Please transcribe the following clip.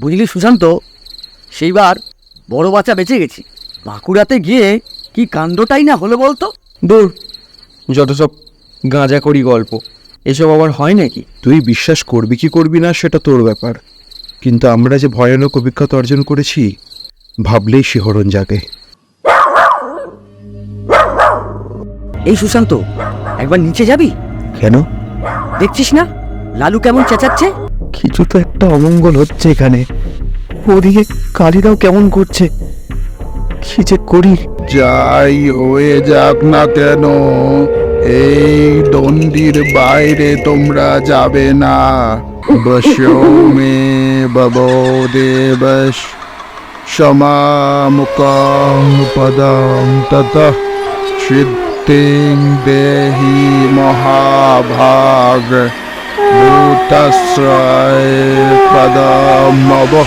বুঝলি সুশান্ত? সেইবার বড় বাচ্চা বেঁচে গেছি। বাঁকুড়াতে গিয়ে কি কাণ্ডটাই না হলো বলতো? দূর যত সব গাঁজা করি গল্প এসব আবার হয় নাকি? তুই বিশ্বাস করবি কি করবি না সেটা তোর ব্যাপার। কিন্তু আমরা যে ভয়ানক অভিজ্ঞতা অর্জন করেছি ভাবলেই শিহরণ জাগে। এই সুশান্ত একবার নিচে যাবি? কেন? দেখছিস না? লালু কেমন চেঁচাচ্ছে? কিছু তো একটা অমঙ্গল হচ্ছে এখানে। ওদিকে কালিদাও কেমন করছে? কি যে করি? যাই হয়ে যাক না কেন, এই দণ্ডির বাইরে তোমরা যাবে না। বসো মে ববো দেবস সমামুকং পদম তত, সিদ্ধিং দেহি মহাভাগ। That's right, Tasrai Padamaba.